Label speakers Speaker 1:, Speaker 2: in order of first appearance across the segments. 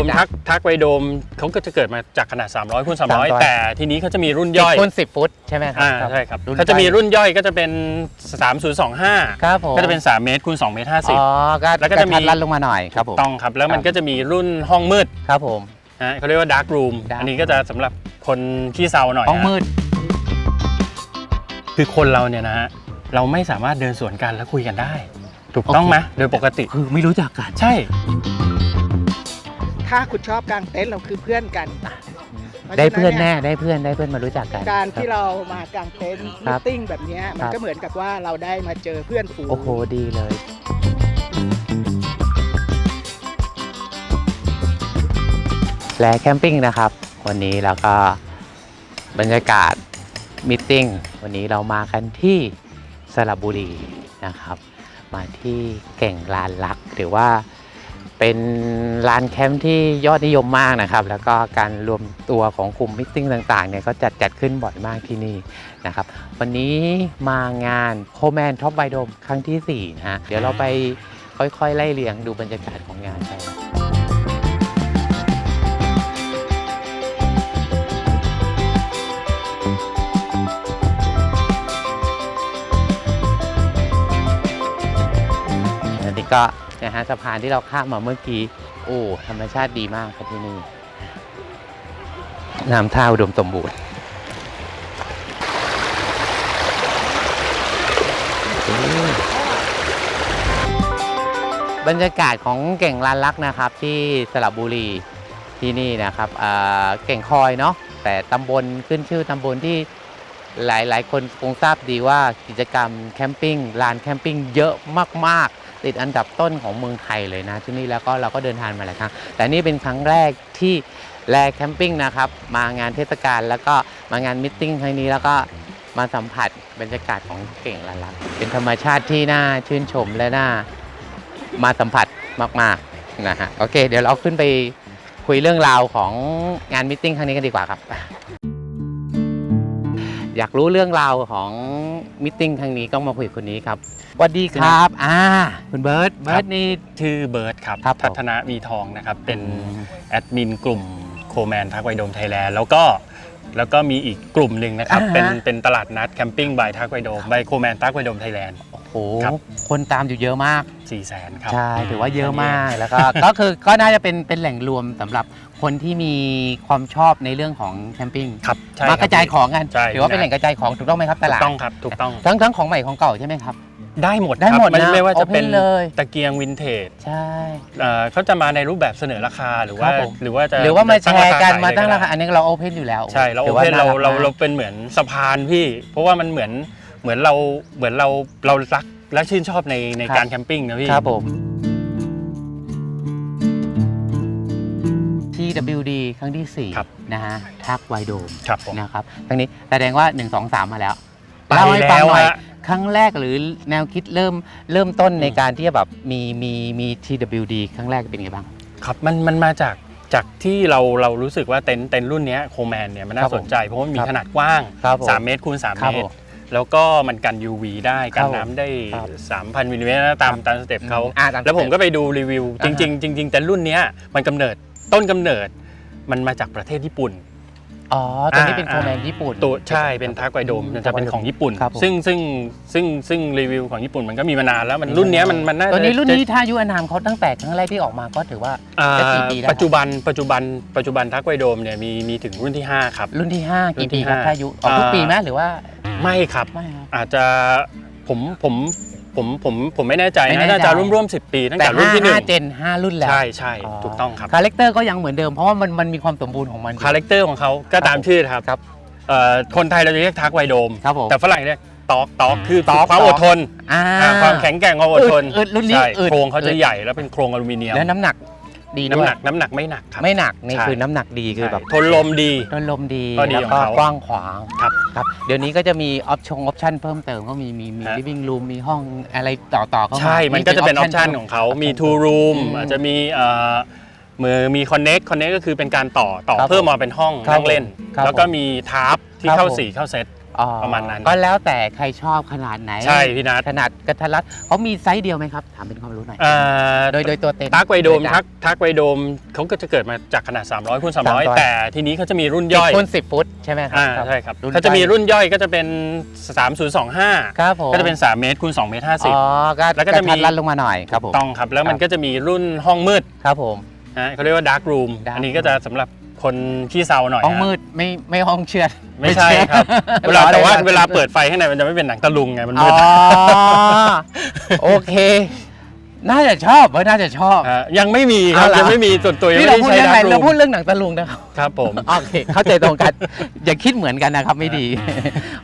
Speaker 1: ผมทักทักไวโดมเขาก็จะเกิดมาจากขนาด 300คูณ300
Speaker 2: 300
Speaker 1: แต่ทีนี้เขาจะมีรุ่นย่อย
Speaker 2: คูณสิบฟุตใช่ไหมครั
Speaker 1: อ่าใช่ครับ
Speaker 2: รุ่น
Speaker 1: เขาจะมี
Speaker 2: ย่อย
Speaker 1: รุ่นย่อยก็จะเป็น 3025
Speaker 2: ครับผม
Speaker 1: ก็จะเป็น 3 เมตรคูณ2เมตร
Speaker 2: อ๋อ
Speaker 1: 50
Speaker 2: ก็
Speaker 1: แล้วก็จะมี
Speaker 2: ทัดลัดลงมาหน่อยครับผม
Speaker 1: ต้องครับ แล้วมัน
Speaker 2: ครับ
Speaker 1: ก็จะมีรุ่นห้องมืด
Speaker 2: ครับผม
Speaker 1: นะเขาเรียกว่า dark room
Speaker 2: dark
Speaker 1: อันนี้ก็จะสำหรับคนขี้เซาหน่อย
Speaker 2: ห้อง
Speaker 1: นะ
Speaker 2: มืด
Speaker 1: คือคนเราเนี่ยนะฮะเราไม่สามารถเดินสวนกันแล้วคุยกันได้ ถูกต้องไหมโดยปกติ
Speaker 2: คือไม่รู้จักกัน
Speaker 1: ใช่
Speaker 3: ถ้าคุณชอบกางเต็นท์เราคือเพื่อนกัน
Speaker 2: ได้เพื่อน
Speaker 3: พราะฉะ
Speaker 2: แน่ได้เพื่อนได้เพื่อนมารู้จักกัน
Speaker 3: การที่
Speaker 2: คบ
Speaker 3: เรามากางเต็นท์
Speaker 2: ครั
Speaker 3: มิ
Speaker 2: บ
Speaker 3: ทติ้งแบบเนี้ยมัน
Speaker 2: ครับ
Speaker 3: ก็เหมือนกับว่าเราได้มาเจอเพื่อนฝูง
Speaker 2: โอ้โหดีเลย และแคมปิ้งนะครับ วันนี้แล้วก็บรรยากาศมิทติ้งวันนี้เรามากันที่สระบุรีนะครับ มาที่เก่งลานลักหรือว่า เป็นลานแคมป์ที่ยอดนิยมมากนะครับ แล้วก็การรวมตัวของกลุ่มมิทติ้งต่างๆเนี่ยก็จัดจัดขึ้นบ่อยมากที่นี่นะครับ วันนี้มางานโคแมนท็อปไบโดมครั้งที่4นะฮะเดี๋ยวเราไปค่อยๆ ไล่เรียงดูบรรยากาศของงานไป ก็นะฮะสะพานที่เราข้ามมาเมื่อกี้ โอ้ ธรรมชาติดีมากครับที่นี่ น้ำท่าอุดมสมบูรณ์บรรยากาศของเก่งลานลักนะครับ ที่สระบุรีที่นี่นะครับเก่งคอยเนาะแต่ตำบลขึ้นชื่อตำบลที่หลาย ๆ คนคงทราบดีว่ากิจกรรมแคมปิ้งลานแคมปิ้งเยอะมาก ๆ ติดอันดับต้นของเมืองไทยเลยนะ ที่นี่แล้วก็เราก็เดินทางมาหลายครั้งแต่นี่เป็นครั้งแรกที่แลแคมปิ้งนะครับ มางานเทศกาลแล้วก็มางานมิทติ้งครั้งนี้แล้วก็มาสัมผัสบรรยากาศของเก่งลานลักเป็นธรรมชาติที่น่าชื่นชมและน่ามาสัมผัสมากๆนะฮะโอเค เดี๋ยวเราขึ้นไปคุยเรื่องราวของงานมิทติ้งครั้งนี้กันดีกว่าครับ อยากรู้เรื่องราวของมิทติ้งครั้งนี้ก็มาคุยกับคนนี้ครับสวัสดีครับอ่าคุณเบิร์ตเบิร์ตนี่
Speaker 1: ชื่อเบิร์ดครับ
Speaker 2: ครับผม
Speaker 1: พัฒนามีทองนะครับ เป็น
Speaker 2: อืม
Speaker 1: แอดมินกลุ่มโคแมนทักไวโดมไทยแลนด์แล้วก็แล้วก็มีอีกกลุ่มหนึ่งนะครับ
Speaker 2: อ่าฮะ
Speaker 1: เป็นเป็นตลาดนัดแคมปิ้งบายทักไวโดมบายโคแมนทักไวโดมไทยแลนด์
Speaker 2: โอ้โห
Speaker 1: ครับ
Speaker 2: คนตามอยู่เยอะมาก
Speaker 1: 4 0 0แสนครับ
Speaker 2: ใช่ถือว่าเยอะมากแล้วก็ ก็คือก็น่าจะเป็นเป็นแหล่งรวมสำหรับคนที่มีความชอบในเรื่องของแคมปิ้ง
Speaker 1: ครับใช่
Speaker 2: มากระจายของกัน
Speaker 1: ใช่
Speaker 2: ถือว่าเป็นแหล่งกระจายของถูกต้องไหมครับต
Speaker 1: ถู
Speaker 2: ลากด
Speaker 1: ต้องครับถูกต้อง
Speaker 2: ทั้งทั้งของใหม่ของเก่าใช่ไหมครับ
Speaker 1: ได้หมด
Speaker 2: ได้
Speaker 1: ครับ
Speaker 2: หมด
Speaker 1: ไม่
Speaker 2: นะ
Speaker 1: ไม่ว่าจะเป็น
Speaker 2: open เลย
Speaker 1: ตะเกียงวินเทจ
Speaker 2: ใช่
Speaker 1: เอ่อเขาจะมาในรูปแบบเสนอราคาหรือว่า
Speaker 2: ครับผม
Speaker 1: หรือว่าจะ
Speaker 2: หรือว่ามาแชร์กันมาตั้งราคา
Speaker 1: ขย
Speaker 2: อันนี้เราโอเพนอยู่แล้ว
Speaker 1: ใช่เรา
Speaker 2: ถื
Speaker 1: โอ
Speaker 2: อว่
Speaker 1: เพนเรา
Speaker 2: ก
Speaker 1: เรา
Speaker 2: มก
Speaker 1: เราเป็นเหมือนสะพานพี่ เพราะว่ามันเหมือน เหมือนเราเหมือนเราเรารักและชื่นชอบในใน
Speaker 2: ครับ
Speaker 1: การแคมปิ้งนะพี่
Speaker 2: ครับผม TWD ครั้งที่
Speaker 1: ครับ
Speaker 2: 4 นะฮะทักไวโดม
Speaker 1: ครับผม
Speaker 2: นะครับทั้งนี้แสดงว่า 1 2 3 มาแล้ว
Speaker 1: ไป
Speaker 2: เล่าให้ฟังหน่อย
Speaker 1: แล้วฮะ
Speaker 2: ครั้งแรกหรือแนวคิดเริ่มเริ่มต้นในการที่จะแบบมีมีมี TWD ครั้งแรกเป็นไงบ้าง
Speaker 1: ครับมันมันมาจากจากที่เราเรารู้สึกว่าเต็นท์เต็นท์รุ่นเนี้โคแมนเนี่ยมัน
Speaker 2: ครั
Speaker 1: น่า
Speaker 2: บผม
Speaker 1: สนใจเพราะว่ามันมี
Speaker 2: ครับ
Speaker 1: ขนาดกว้าง
Speaker 2: ครับผม
Speaker 1: 3 เมตรคูณ3
Speaker 2: ครั
Speaker 1: เม
Speaker 2: บ
Speaker 1: ต
Speaker 2: ผ
Speaker 1: ร
Speaker 2: ม
Speaker 1: แล้วก็มันกัน UV ได้ กัน
Speaker 2: ครับผม
Speaker 1: น้ำได้
Speaker 2: ครับ
Speaker 1: 3,000มิลลิเมตรนะตาม
Speaker 2: ครับ
Speaker 1: ตามสเต็ปเขา
Speaker 2: อ่าตาม
Speaker 1: แล้วผม
Speaker 2: สเต็ป
Speaker 1: ก็ไปดูรีวิว จ
Speaker 2: อ่าฮะ
Speaker 1: ริง ๆ จริง ๆ แต่รุ่นเนี้ยมันกำเนิดต้นกำเนิดมันมาจากประเทศญี่ปุ่น
Speaker 2: อ๋อ ตัวนี้เป็น
Speaker 1: อ่า
Speaker 2: โคแมนญี่ปุ่น
Speaker 1: ตัวใช่เป็นทักไวโดมมันจะเป็นของญี่ปุ่น
Speaker 2: ครับผม
Speaker 1: ซึ่งซึ่งซึ่งซึ่งรีวิวของญี่ปุ่นมันก็มีมานานแล้วมันรุ่นเนี้ยมันมันน่าจะ
Speaker 2: ตัวนี้รุ่นนี้ถ้าอายุอานามเขาตั้งแต่ครั้งแรกที่ออกมาก็ถือว่า
Speaker 1: อ่า
Speaker 2: จะกี่ปีแล้ว
Speaker 1: ปัจจุบันปัจจุบันปัจจุบันทักไวโดมเนี่ยมีมีถึงรุ่นที่ 5 ครับ
Speaker 2: รุ่นที่ 5
Speaker 1: รุ่
Speaker 2: กี่
Speaker 1: นที่
Speaker 2: ปีครับ
Speaker 1: ห้า
Speaker 2: ถ้าอายุออกทุก
Speaker 1: อ่า
Speaker 2: ปีไหมหรือว่า
Speaker 1: ไม่ครับ
Speaker 2: ไม่ครับ
Speaker 1: อาจจะผมผม ผมผมผมไม่แน่ใจ
Speaker 2: ไม่แน่
Speaker 1: นะ
Speaker 2: ใจ
Speaker 1: น่าจะร่วมร่วมสิปีตั้ง
Speaker 2: แต่
Speaker 1: แต่รุ่นที่หนึ่ง
Speaker 2: 5เจน5รุ่นแล้ว
Speaker 1: ใช่ใช่ถูกต้องครับ
Speaker 2: คาแรคเตอร์ก็ยังเหมือนเดิมเพราะว่ามันมันมีความสมบูรณ์ของมันอยู่
Speaker 1: คาแรคเตอร์ของเขาก็ตามชื่อครับ
Speaker 2: ครับ
Speaker 1: เอ่อคนไทยเราจะเรียกทักไวโดม
Speaker 2: ครับผม
Speaker 1: แต่ฝรั่งเรียกตอกตอกคือ
Speaker 2: ตอก
Speaker 1: ความ
Speaker 2: ตอก
Speaker 1: อดทน
Speaker 2: อ่า
Speaker 1: อ่าความแข็งแกร่งความอดทน
Speaker 2: อึดอึดรุ่นนี้
Speaker 1: ใช่
Speaker 2: อึด
Speaker 1: โครงเขา
Speaker 2: อึ
Speaker 1: จะ
Speaker 2: ด
Speaker 1: ใหญ่แล้วเป็นโครงอลูมิเนียม
Speaker 2: แล้วน้ำหนัก ดีด้
Speaker 1: น้ำ
Speaker 2: วย
Speaker 1: หนักน้ำหนักไม่หนักครับ
Speaker 2: ไม่หนักนี่
Speaker 1: ใช่
Speaker 2: คือน้ำหนักดีคือแบบ
Speaker 1: ใช่ทนลมดี
Speaker 2: ต้นลมดี
Speaker 1: ข้อดี
Speaker 2: แล้ว
Speaker 1: ของ
Speaker 2: ก็
Speaker 1: เขา
Speaker 2: กว้างขวาง
Speaker 1: ครับ
Speaker 2: ครับ เดี๋ยวนี้ก็จะมีออปชงออปชั่นเพิ่มเติมก็มีมีมี
Speaker 1: ฮะ
Speaker 2: living room มีห้องอะไรต่อต่อเข้ามา
Speaker 1: ใช่ มันก็จะเป็นออปชัน
Speaker 2: พิ่ม
Speaker 1: ของเขา มี
Speaker 2: option
Speaker 1: two room
Speaker 2: อืม
Speaker 1: อาจจะมีเอ่อมือมีคอนเน็กคอนเน็กก็คือเป็นการต่อต่อ
Speaker 2: ครับ
Speaker 1: เพิ่มมาเป็นห้อง
Speaker 2: ครับ
Speaker 1: นั่งเล่น
Speaker 2: ครับ
Speaker 1: แล้วก็มีทาร์ปที่
Speaker 2: ครับ
Speaker 1: เข้า
Speaker 2: ผม
Speaker 1: สีเข้าเซต
Speaker 2: อ๋อ
Speaker 1: ประมาณนั้น
Speaker 2: ก็แล้วแต่ใครชอบขนาดไหน
Speaker 1: ใช่พี่นัท
Speaker 2: ขนาดกระทัดรัดเขามีไซส์เดียวไหมครับถามเป็นความรู้หน่อย
Speaker 1: อ่า
Speaker 2: โดยโดยตัวเต็ม
Speaker 1: ทักไวโดม
Speaker 2: โดย
Speaker 1: ทักทักไวโดมเขาก็จะเกิดมาจากขนาด 300คูณ300
Speaker 2: 300
Speaker 1: แต่ทีนี้เขาจะมีรุ่น
Speaker 2: สิบ
Speaker 1: ย่อย
Speaker 2: คูณสิบฟุตใช่ไหมครั
Speaker 1: อ่าใช่ครับ
Speaker 2: รุ่น
Speaker 1: เขาจะมี
Speaker 2: ย่อย
Speaker 1: รุ่นย่อยก็จะเป็น 3025
Speaker 2: ครับผม
Speaker 1: ก็จะเป็น 3 เมตรคูณ2เมตร
Speaker 2: อ๋อ
Speaker 1: 50
Speaker 2: ก็
Speaker 1: แล้วก็จะมี
Speaker 2: รทัดรัดลงมาหน่อยครับผม
Speaker 1: ต้องครับแล้วมัน
Speaker 2: ครับ
Speaker 1: ก็จะมีรุ่นห้องมืด
Speaker 2: ครับผม
Speaker 1: นะเขาเรียกว่าดาร์กรูม
Speaker 2: dark
Speaker 1: อันนี้ก็จะสำหรับ คนขี้เซาหน่อย
Speaker 2: ห้อง
Speaker 1: ฮะ
Speaker 2: มืดไม่ไม่ห้องเชือด
Speaker 1: ไม่ใช่ครับ เวลาแต่ว่าเวลาเปิดไฟข้างในมันจะไม่เป็นหนังตะลุงไงมัน
Speaker 2: อ๋
Speaker 1: มื
Speaker 2: อ
Speaker 1: ด
Speaker 2: โอเค น่าจะชอบเว้ยน่าจะชอบ
Speaker 1: ฮะยังไม่มีครับ
Speaker 2: เอาล่ะ
Speaker 1: ยังไม่มีส่วนตัวยัง
Speaker 2: นี่
Speaker 1: ไม่
Speaker 2: เรา
Speaker 1: ได้
Speaker 2: พูด
Speaker 1: ใช้
Speaker 2: เรื่อง
Speaker 1: ดา
Speaker 2: อะไร
Speaker 1: ร์กรู
Speaker 2: เรา
Speaker 1: ม
Speaker 2: พูดเรื่องหนังตะลุงนะครับ
Speaker 1: ครับผม
Speaker 2: โอเค เข้าใจตรงกัน อย่าคิดเหมือนกันนะครับ ไม่ดี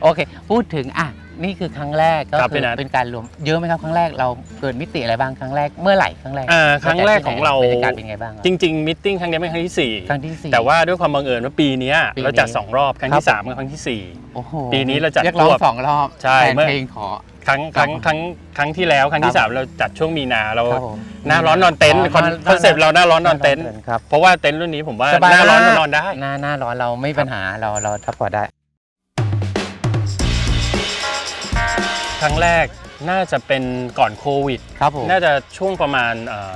Speaker 2: โอเค พูดถึงอะ นี่คือครั้งแรกก็
Speaker 1: ครับ
Speaker 2: คื
Speaker 1: พี่
Speaker 2: อ
Speaker 1: นัท
Speaker 2: เป็นการรวมเยอะไหมครับครั้งแรกเราเกิดมิติอะไรบ้างครั้งแรกเมื่อไหร่ครั้งแรก
Speaker 1: อ่าครั้งแรกของเรา
Speaker 2: บรรยากาศเป็นไงบ้างครับ
Speaker 1: จริงๆมิทติ้งครั้งนี้เป็นครั้งที่สี่
Speaker 2: ครั้งที่สี่
Speaker 1: แต่ว่าด้วยความบังเอิญว่าปีเนี้ย
Speaker 2: ปีนี้
Speaker 1: เราจัด2รอบครั้ง
Speaker 2: ครั
Speaker 1: ที่
Speaker 2: บ
Speaker 1: 3กับครั้งทีสี่
Speaker 2: โอ้โห
Speaker 1: ปีนี้เราจัด
Speaker 2: เรียกร้อง
Speaker 1: รวบ
Speaker 2: สองรอบ
Speaker 1: ใช่
Speaker 2: แฟน
Speaker 1: เมื่อ
Speaker 2: เพลงขอ
Speaker 1: ครั้งครั้งครั้งครั้งที่แล้วครั้งที่
Speaker 2: ครับ
Speaker 1: 3เราจัดช่วงมีนาเรา
Speaker 2: ครับผม
Speaker 1: หน้าร้อนนอนเต็นท์
Speaker 2: อ๋อ
Speaker 1: คอน
Speaker 2: หน้า
Speaker 1: คอนเซปต์เราหน้าร้อนนอนเต็นท์
Speaker 2: ครับ
Speaker 1: เพราะว่าเต็นท์รุ่นนี้ผมว่า
Speaker 2: สบาย
Speaker 1: หน้าร้อน
Speaker 2: ม
Speaker 1: ก็
Speaker 2: ก
Speaker 1: นอนได้
Speaker 2: หน้าหน้าร้อนเราไม่มีปัญหาเราเราทับพอร์ตได้
Speaker 1: ครั้งแรกน่าจะเป็นก่อนโควิด
Speaker 2: ครับผม
Speaker 1: น่าจะช่วงประมาณเอ่อ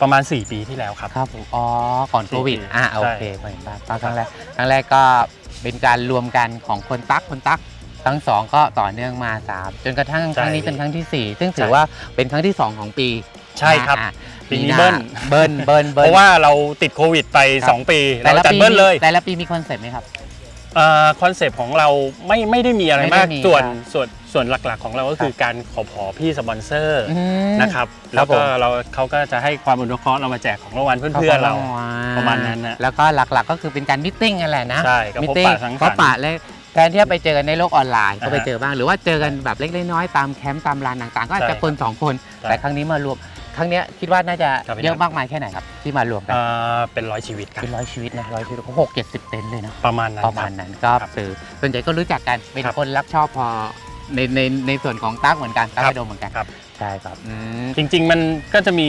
Speaker 1: ประมาณ 4 ปีที่แล้วครับ
Speaker 2: ครับผมอ๋อก่อนโควิด
Speaker 1: สี่
Speaker 2: อะ
Speaker 1: ใช่
Speaker 2: โอเคเห็นป่ะครั้งแรกครั้งแรกก็เป็นการรวมกันของคนตักคนตักครั้งสองก็ต่อเนื่องมาสามจนกระทั่งครั้งนี้เป็นครั้งที่สี่ซึ่งถือว่าเป็นครั้งที่สองของปี
Speaker 1: ใช่ครับ
Speaker 2: อะ
Speaker 1: ปีนี้
Speaker 2: หา
Speaker 1: เบิ้ล
Speaker 2: เบิ้ลเบิ้ล
Speaker 1: เพ
Speaker 2: เบิ้ล
Speaker 1: ราะว่าเราติดโควิดไป
Speaker 2: ครับ
Speaker 1: 2 ปี
Speaker 2: แต่
Speaker 1: เรา
Speaker 2: ละ
Speaker 1: จัด
Speaker 2: ปี
Speaker 1: เบิ้ลเลย
Speaker 2: แต่ละปีมีคอนเซ็ปต์ไหมครับ
Speaker 1: คอนเซปต์ของเราไม่ไม่ได้มีอะไร
Speaker 2: ไม่ได้
Speaker 1: มาก
Speaker 2: มี
Speaker 1: ส่วน
Speaker 2: ครับ
Speaker 1: ส่วน ส่วนหลักๆของเราก็คือการขอขอพี่สปอนเซอร์
Speaker 2: อืม
Speaker 1: นะครับ
Speaker 2: ครั
Speaker 1: แล้
Speaker 2: บ
Speaker 1: วก็
Speaker 2: ผม
Speaker 1: เราเขาก็จะให้ความอนุเคราะห์เรามาแจกของรางวัลเพื่อนๆเราประมาณนั้นนะ
Speaker 2: แล้วก็หลักๆก็คือเป็นการมิทติ้งกันแหละนะ
Speaker 1: ใช่ก็
Speaker 2: มิ
Speaker 1: พบ
Speaker 2: ติ้ง
Speaker 1: ปะสังสรรค์
Speaker 2: พบปะเลยแทนที่จะไปเจอกันในโลกออนไลน์ก็
Speaker 1: อ่าฮะ
Speaker 2: ไปเจอบ้าง หรือว่าเจอกันแบบเล็กๆน้อยๆตามแคมป์ตามลานต่างๆ ก็อาจจะ
Speaker 1: ใช่
Speaker 2: คนสองคน
Speaker 1: ใช่
Speaker 2: แต่ครั้งนี้มารวมครั้งเนี้ยคิดว่าน่าจะ
Speaker 1: ครับพี่
Speaker 2: เยอะ
Speaker 1: นัท
Speaker 2: มากมายแค่ไหนครับที่มารวมกัน
Speaker 1: เอ่อเป็นร้อยชีวิตครับ
Speaker 2: เป็นร้อยชีวิตนะร้อยชีวิตหกเจ็ดสิบเต็นท์เลยนะ
Speaker 1: ประมาณนั้น
Speaker 2: ประมาณ
Speaker 1: คบ
Speaker 2: นั้นก็
Speaker 1: ครับ
Speaker 2: สื่อส่วนใหญ่ก็รู้จักกันเป็น
Speaker 1: ครับ
Speaker 2: คนรักชอบพอ ในในในส่วนของตั๊กเหมือนกันตั๊ก
Speaker 1: ครับ
Speaker 2: ไปโดมเหมือนกัน
Speaker 1: ครับ
Speaker 2: ใช่ครับ อืม
Speaker 1: จริง ๆ มันก็จะมี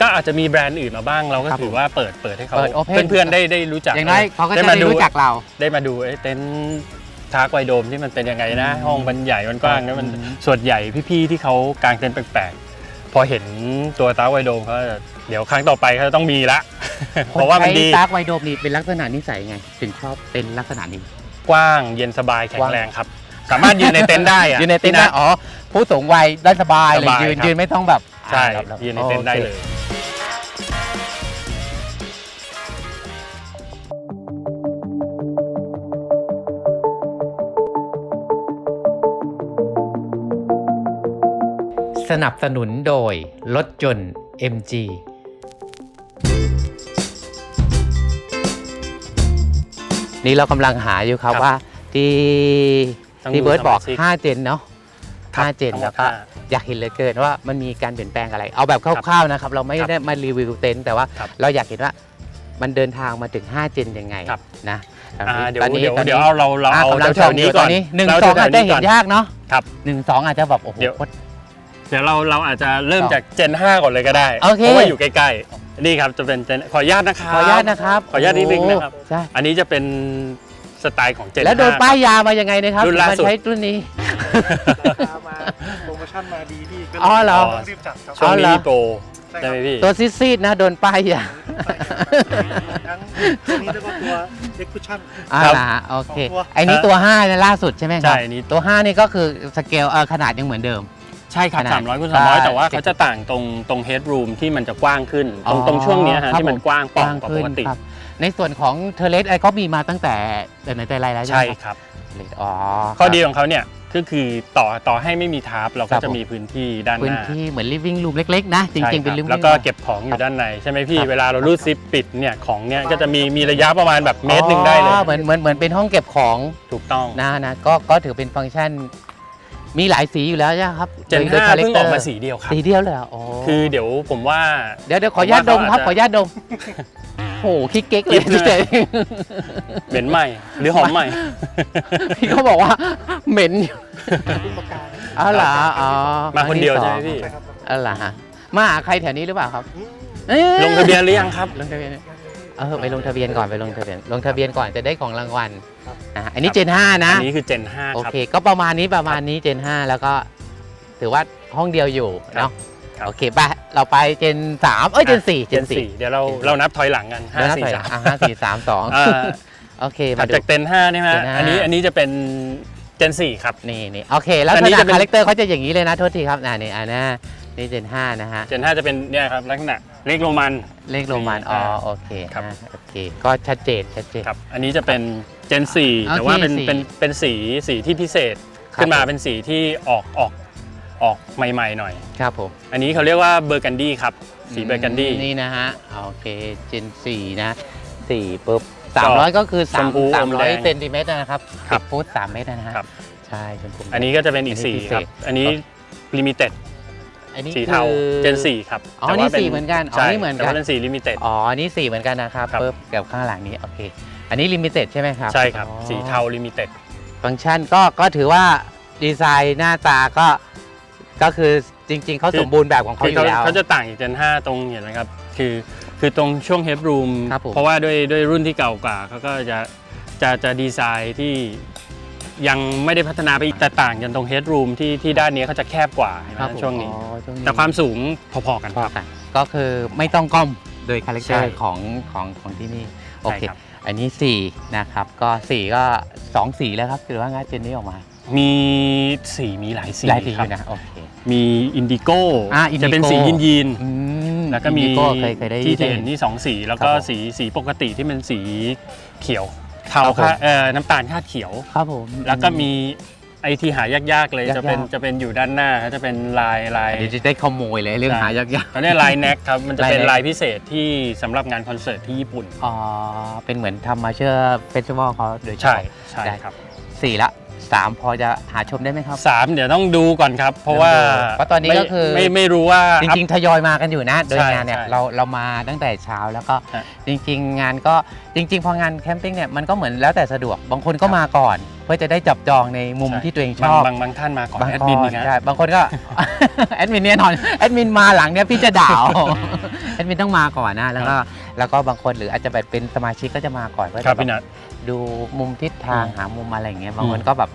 Speaker 1: ก็อาจจะมีแบรนด์อื่นมาบ้างเราก็
Speaker 2: ครับ
Speaker 1: ถือว่าเปิดเปิดให้เขา
Speaker 2: เปิด open
Speaker 1: เพื่อนๆได้ได้รู้จัก
Speaker 2: อย่างน้อยเขาก็จะ
Speaker 1: มา
Speaker 2: ได้รู้จักเรา
Speaker 1: ได้มาดูเอ้ยเต็นท์ทาร์กไวโดมที่มันเป็นยังไงนะ
Speaker 2: อืม
Speaker 1: ห้องมันใหญ่มันกว้างนะมัน
Speaker 2: อืม
Speaker 1: ส่วนใหญ่พี่ๆที่เขากางเต็นท์แปลกๆพอเห็นตัวทาร์กไวโดมเขาจะเดี๋ยวครั้งต่อไปเขาจะต้องมีละ เพราะว่ามันดี
Speaker 2: คใช้ตั๊กไวโดมนี่เป็นลักษณะนิสัยไง ถึงชอบเป็นลักษณะนี้
Speaker 1: กว้างเย็นสบายแข็งแรงครับ สามารถยืนในเต็นท์ได้อะ
Speaker 2: ยืนในเต็นท์ได้
Speaker 1: พี่ะ
Speaker 2: อ๋อผู้สูงวัยได้สบายเลย
Speaker 1: สบาย
Speaker 2: ยืน
Speaker 1: ครับ
Speaker 2: ยืนไม่ต้องแบบ
Speaker 1: ใช่
Speaker 2: อ่าครับ
Speaker 1: ยืนในเต็นท์ได้เลย
Speaker 2: โอคสนับสนุนโดยรถยนต์ MG นี่เรากำลังหาอยู่ครับ
Speaker 1: ครับ
Speaker 2: ว่าที่
Speaker 1: ต้อง
Speaker 2: ที่เบิร์ดบอก
Speaker 1: ดูสมาชิก
Speaker 2: 5 เจนเนาะ
Speaker 1: ครับ
Speaker 2: 5เจน
Speaker 1: ทั้งหมด
Speaker 2: แล้วก็
Speaker 1: ห้า
Speaker 2: อยากเห็นเหลยเกินว่ามันมีการเปลี่ยนแปลงอะไร เอาแบบคร่าวๆนะครับ เราไม่
Speaker 1: ครับ
Speaker 2: ได้มารีวิวเต็นท์แต่ว่า
Speaker 1: ครับ
Speaker 2: เราอยากเห็นว่ามันเดินทางมาถึง 5 เจนยังไง
Speaker 1: ครับ
Speaker 2: นะ
Speaker 1: อ่าเดี๋ยว
Speaker 2: ตอนนี้
Speaker 1: เดี๋ยว
Speaker 2: ตอนนี้
Speaker 1: เดี๋ยวเอาเราเรา
Speaker 2: อะ
Speaker 1: เอา
Speaker 2: กำลังช
Speaker 1: แถว
Speaker 2: ม
Speaker 1: ๆ
Speaker 2: อ
Speaker 1: นี้
Speaker 2: ยู่
Speaker 1: ก่
Speaker 2: ต
Speaker 1: อ
Speaker 2: อนนนี้หนึ่ง
Speaker 1: เรา
Speaker 2: สอง
Speaker 1: แถวๆ
Speaker 2: อาจจะเห็น
Speaker 1: ก่
Speaker 2: ยากเนาะ
Speaker 1: ครับ
Speaker 2: หนึ่งสองอาจจะแบบโอ้โห
Speaker 1: เดี๋ยว
Speaker 2: โคตร
Speaker 1: เดี๋ยวเราเราอาจจะเริ่ม
Speaker 2: ครับ
Speaker 1: จากเจน 5 ก่อนเลยก็ได้
Speaker 2: โอเค
Speaker 1: เพราะว่าอยู่ใกล้ๆนี่ครับจะเป็นเจนขออนุญาตนะครับ
Speaker 2: ขออนุญาตนะครับ
Speaker 1: ขออนุญาตนิดนึงนะครับ
Speaker 2: โอ้ใช่
Speaker 1: อันนี้จะเป็น สไตล์ของเจน
Speaker 2: แล้วโดน
Speaker 1: 5
Speaker 2: ป้ายยามายังไงนะครับ
Speaker 1: รุ่นล่าสุด
Speaker 2: มาใช้รุ่นนี้
Speaker 3: ราคามาโปรโมชั่นมาดีพี่ก็ลย
Speaker 2: อ๋อเหรอ
Speaker 3: ต้องรีบจัดครับ
Speaker 1: ช่วง
Speaker 2: อ๋อเหร
Speaker 1: นี้
Speaker 2: อ
Speaker 1: มีโปร
Speaker 3: ใช่ครับ
Speaker 1: ได้ไหมพี่
Speaker 2: ตัวซีดๆนะโดนป้ายยา
Speaker 3: ทั้งตัวนี้แล้วก็ตัวเอ็กซ์คูชั่น
Speaker 2: อ่า
Speaker 1: ครับ
Speaker 2: ล่ะโอเค
Speaker 3: สองตัว
Speaker 2: ไอ้นี้ตัว5เนี่ยล่าสุดใช่ไหมครับ
Speaker 1: ใช่อันนี้
Speaker 2: ตัว5นี่ก็คือสเกลเออขนาดยังเหมือนเดิม
Speaker 1: ใช่ครับ
Speaker 2: ขนาด
Speaker 1: 300คูณ
Speaker 2: ใช่
Speaker 1: 300 แต่ว่าเขาจะต่างตรงตรงเฮดรูมที่มันจะกว้างขึ้น ตรงตรงช่วงเนี้ยฮะ
Speaker 2: ครับ
Speaker 1: ที่มันกว้างป่องกว่าปกติ
Speaker 2: ครับ ในส่วนของเทเลสไอเขามีมาตั้งแต่แต่ไหนแต่ไรแล้วใช่
Speaker 1: ใช่
Speaker 2: ไหมครับ
Speaker 1: ครับ
Speaker 2: อ๋อ
Speaker 1: ข้อดีของเขาเนี่ยก็คือต่อต่อให้ไม่มีทาร์ปเรา
Speaker 2: ครั
Speaker 1: ก็
Speaker 2: บ
Speaker 1: จะมีพื้นที่ด้านห
Speaker 2: พื้น
Speaker 1: น้า
Speaker 2: ที่เหมือน living room เล็กๆ นะจ
Speaker 1: ใช่
Speaker 2: ริง ๆ เป็น
Speaker 1: ค
Speaker 2: living
Speaker 1: แล้ว
Speaker 2: room
Speaker 1: ก็เก็บของอยู่ด้านในใช่ไหมพี่
Speaker 2: ครับ
Speaker 1: เวลาเรารูดซิปปิดเนี่ยของเนี่ยก็จะมีมีระยะประมาณแบบเมตรหนึ่งได้เลย
Speaker 2: อ๋อเหมือนเหมือนเหมือนเป็นห้องเก็บของ
Speaker 1: ถูกต้อง
Speaker 2: นะนะก็ก็ถือเป็นฟังก์ชัน มีหลายสีอยู่แล้วใช่ไหมครับ
Speaker 1: เจน
Speaker 2: โดย
Speaker 1: ห้า
Speaker 2: โดย
Speaker 1: เพิ่งออกมา
Speaker 2: character
Speaker 1: สีเดียวครับ
Speaker 2: สีเดียวเลยเหรออ๋อ
Speaker 1: คือเดี๋ยวผมว่า
Speaker 2: เดี๋ยวเดี๋ยวขออนุญาตดมครับ
Speaker 1: ผมว่าเขาอาจจะ
Speaker 2: ขออนุญาตดมโอ้โหคิกเก๊กเลย
Speaker 1: คิดเลยเหม็นใหม่ หรือหอมใหม่
Speaker 2: พี่เขาบอกว่าเหม็นอยู่
Speaker 3: รูปปากกา
Speaker 2: อ๋อเหรออ๋อ
Speaker 1: มาคนเดียวใช่ไหมพี่
Speaker 3: ใช่ครับ
Speaker 2: อ๋อเหรอฮะมาหาใครแถวนี้หรือเปล่าครับ
Speaker 3: อืม
Speaker 2: เอ้ย
Speaker 1: ลงทะเบียนหรือยังครับ
Speaker 2: ลงทะเบียนเออไปลงทะเบียนก่อนไปลงทะเบียนลงทะเบียนก่อนจะได้ของรางวัล อะอันนี้
Speaker 1: ครับ
Speaker 2: เจน5นะ
Speaker 1: อันนี้คือ Gen 5
Speaker 2: โอ
Speaker 1: ครับ
Speaker 2: เค ก็ประมาณนี้ประมาณนี้เจน5แล้วก็ ถือว่าห้องเดียวอยู่
Speaker 1: ครับ
Speaker 2: เนาะ
Speaker 1: ครับ
Speaker 2: โอเคไปเราไปเจน3เอ้ยเจน4เจ
Speaker 1: Gen
Speaker 2: น4
Speaker 1: 4เดี๋ยวเราเรานับถอยหลังกัน
Speaker 2: แล้วนับ
Speaker 1: 5
Speaker 2: ถอย
Speaker 1: 4
Speaker 2: หลัง
Speaker 1: 3
Speaker 2: อะห้าสี่สามสอง
Speaker 1: อ่า
Speaker 2: โอเค
Speaker 1: ถั
Speaker 2: มา
Speaker 1: ด
Speaker 2: ดู
Speaker 1: จาก Gen 5นี่ไหม
Speaker 2: Gen 5
Speaker 1: อันนี้อันนี้จะเป็น Gen 4 ครับ
Speaker 2: นี่นี่โอเคแล้ว
Speaker 1: อันนี้
Speaker 2: ขนาด
Speaker 1: จะเป็น
Speaker 2: คาแรคเตอร์เขาจะอย่างนี้เลยนะโทษทีครับอ่านี่อ่านะนี่เจน5นะฮะ
Speaker 1: Gen 5 จะเป็นเนี่ยครับลักษณะเลขโรมัน
Speaker 2: เลขโรมันอ๋อโอเค
Speaker 1: ครับ
Speaker 2: อ่าโอเค ก็ชัดเจนชัดเจน
Speaker 1: ครับ อันนี้จะเป็น Gen 4
Speaker 2: โอเค
Speaker 1: แต่ว่าเป็น
Speaker 2: สี่
Speaker 1: เป็นเป็นสีสีที่พิเศษ
Speaker 2: ครับ
Speaker 1: ขึ้นมา
Speaker 2: ผม
Speaker 1: เป็นสีที่ออกออกออกใหม่ ๆ หน่อย
Speaker 2: ครับผม
Speaker 1: อันนี้เขาเรียกว่าเบอร์กันดี้ครับ สีเบอร์กันดี้
Speaker 2: นี่นะฮะ โอเค เจน4นะ4ปุ๊บ300ก็คือ
Speaker 1: ชมพู
Speaker 2: 3
Speaker 1: อมแดง
Speaker 2: 300เซนติเมตรนะครับ
Speaker 1: ครับ
Speaker 2: 10ฟุต3เมตรนะฮะ
Speaker 1: ครับ
Speaker 2: ใช่ชมพู
Speaker 1: อันนี้ก็จะเป็นอีก
Speaker 2: อันนี้
Speaker 1: สี
Speaker 2: พิเศษ
Speaker 1: ครับ อันนี้ลิมิเต็ด
Speaker 2: อันนี้
Speaker 1: สีเทา
Speaker 2: คือ
Speaker 1: Gen 4ครับ
Speaker 2: อ๋อ
Speaker 1: แต่
Speaker 2: นี่
Speaker 1: ว่าป็
Speaker 2: สีเหมือนกันอ๋อ
Speaker 1: ใช่
Speaker 2: นี่เหมือนกัน
Speaker 1: แต่ว่าเป็นสีลิมิเต็ด
Speaker 2: อ๋ออันนี่4เหมือนกันนะครับ
Speaker 1: ครับ
Speaker 2: ปุ๊บกับข้างหลังนี้ โอเค อันนี้ลิมิเต็ดใช่ไหมครับ
Speaker 1: ใช่ครับ
Speaker 2: อ๋อ
Speaker 1: สีเทาลิมิเต็ด
Speaker 2: ฟังก์ชันก็ก็ถือว่าดีไซน์หน้าตาก็ก็คือจริง ๆเขา
Speaker 1: คือ
Speaker 2: สมบูรณ์แบบของเขา
Speaker 1: คือ
Speaker 2: อยู่
Speaker 1: เขา
Speaker 2: แล้ว
Speaker 1: เขาจะต่างจาก Gen 5 ตรงเห็นไหมครับ คือคือตรงช่วงเฮดรูม
Speaker 2: ครับผม
Speaker 1: เพราะว่าด้วยด้วยรุ่นที่เก่ากว่าเขาก็จะจะจะดีไซน์ที่ยังไม่ได้พัฒนาไปอีกแต่ต่างกันตรงเฮดรูมที่ที่ด้านนี้เขาจะแคบกว่าเห็นไหม
Speaker 2: ครับผม
Speaker 1: ช่วงนี้
Speaker 2: อ๋อช่วงนี้
Speaker 1: แต่ความสูงพอๆกัน
Speaker 2: พ
Speaker 1: ค
Speaker 2: อ
Speaker 1: รับ
Speaker 2: กันก็คือไม่ต้องก้มโดยคาแรคเตอ
Speaker 1: ใช่
Speaker 2: ร์ของของของที่นี่โอเค
Speaker 1: ใช่ครับ
Speaker 2: อันนี้4นะครับก็4ก็2สีแล้วครับหรือว่าง่ายเจนนี้ออกมา
Speaker 1: มีสีมีหลายสี
Speaker 2: หลายสีอ
Speaker 1: ครับ
Speaker 2: ยู่นะโอเค
Speaker 1: มีอินดิโก้
Speaker 2: อ่า
Speaker 1: จะเป็น
Speaker 2: Indigo
Speaker 1: สียินยีน
Speaker 2: อืม
Speaker 1: แล้วก็มี
Speaker 2: Indigo เคยเคยได้
Speaker 1: ที่
Speaker 2: ได้
Speaker 1: เห็นนี่สองสี แล้วก็
Speaker 2: ครับผม
Speaker 1: สีสีปกติที่เป็นสีเขียวเทา
Speaker 2: ครับผม
Speaker 1: ค่ะเอ่อน้ำตาลคาดเขียว
Speaker 2: ครับผม
Speaker 1: แล้วก็มี ไอที่หายากๆเลย
Speaker 2: ยากๆ
Speaker 1: จะเป็นจะเป็นอยู่ด้านหน้าครับจะเป็นลายลาย
Speaker 2: เดี๋ยวจะได้ขโมยเลยเรื่อง
Speaker 1: ใช่
Speaker 2: หายาก
Speaker 1: เขาเรียกลายแน็กครับมันจะเป็น
Speaker 2: ลาย neck
Speaker 1: ลายพิเศษที่สำหรับงานคอนเสิร์ตที่ญี่ปุ่น
Speaker 2: ๆอ๋อเป็นเหมือนทำมาเชื่อเฟสติวัลเขาโดยเฉ
Speaker 1: ใช่
Speaker 2: พาะ
Speaker 1: ใช่
Speaker 2: ได้
Speaker 1: ครับ
Speaker 2: สี่ละ สามพอจะหาชมได้ไหมครับ
Speaker 1: สามเดี๋ยวต้องดูก่อนครับ เพราะว่า
Speaker 2: เพราะตอนนี้ก็คือ
Speaker 1: ไม่ไม่ไม่รู้ว่า
Speaker 2: จริงๆ ทยอยมากันอยู่นะ โดย
Speaker 1: ใช่
Speaker 2: งานเนี่ย
Speaker 1: ใช่
Speaker 2: เราเรามาตั้งแต่เช้าแล้วก็
Speaker 1: ฮะ
Speaker 2: จริง ๆ งานก็จริง ๆ พองานแคมปิ้งเนี่ยมันก็เหมือนแล้วแต่สะดวก บางคนก็มาก่อน เพื่อจะได้จับจองในมุม
Speaker 1: ใช่
Speaker 2: ที่ตัวเองช
Speaker 1: บาง
Speaker 2: อบ
Speaker 1: บางบางท่านมาก่อน
Speaker 2: บาง
Speaker 1: แอด
Speaker 2: ค
Speaker 1: มิน
Speaker 2: น
Speaker 1: อีกนะ
Speaker 2: ใช่บางคนก็แอดมินเนี่ยนอนแอดมินมาหลังเนี่ยพี่จะด่าเอาแอดมินต้องมาก่อนนะแล้วก็ แล้วก็บางคนหรืออาจจะแบบเป็นสมาชิกก็จะมาก่อนเพื่อ
Speaker 1: ครั
Speaker 2: จะ
Speaker 1: บ
Speaker 2: แบบ
Speaker 1: พี่นัท
Speaker 2: ดูมุมทิศทาง
Speaker 1: อืม
Speaker 2: หามุมอะไรอย่างเงี้ยบางคน
Speaker 1: อืม
Speaker 2: ก็แบบ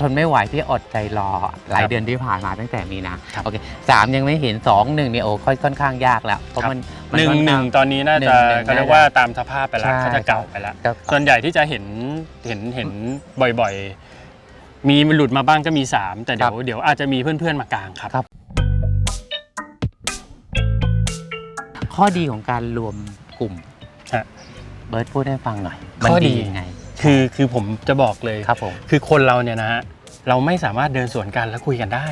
Speaker 2: ทนไม่ไหวที่อดใจรอหลาย
Speaker 1: ครับ
Speaker 2: เดือนที่ผ่านมาตั้งแต่มีนะครับ โอเคสามยังไม่เห็นสองหนึ่งเนี่ยโอ้ค่อยค่อนข้างยากแล้วเพราะ
Speaker 1: ครับ
Speaker 2: มันมั
Speaker 1: หนึ่ง
Speaker 2: ค่อ
Speaker 1: หนึ่ง
Speaker 2: ข้า
Speaker 1: ตอนนี้น่า
Speaker 2: หนึ่
Speaker 1: จะ
Speaker 2: งหนึ่ง
Speaker 1: เขาเรียก
Speaker 2: น่าจะ
Speaker 1: ว่าตามสภาพไปแล้ว
Speaker 2: ใช่
Speaker 1: เขาจะเก่าไปแล้ว
Speaker 2: ก็
Speaker 1: ส่วนใหญ่ที่จะเห็นเห็นเห็นบ่อยๆ มีหลุดมาบ้างก็มี 3 แต่เดี๋ยวเดี๋ยวอาจจะมีเพื่อนๆ มากลางครับ
Speaker 2: ครับข้อดีของการรวม กลุ่ม
Speaker 1: ฮะ
Speaker 2: เบิร์ตพูดให้ฟังหน่อย
Speaker 1: ข้อดี
Speaker 2: ยังไง
Speaker 1: คือคือผมจะบอกเลย
Speaker 2: ครับผม
Speaker 1: คือคนเราเนี่ยนะฮะเราไม่สามารถเดินสวนกันแล้วคุยกันได้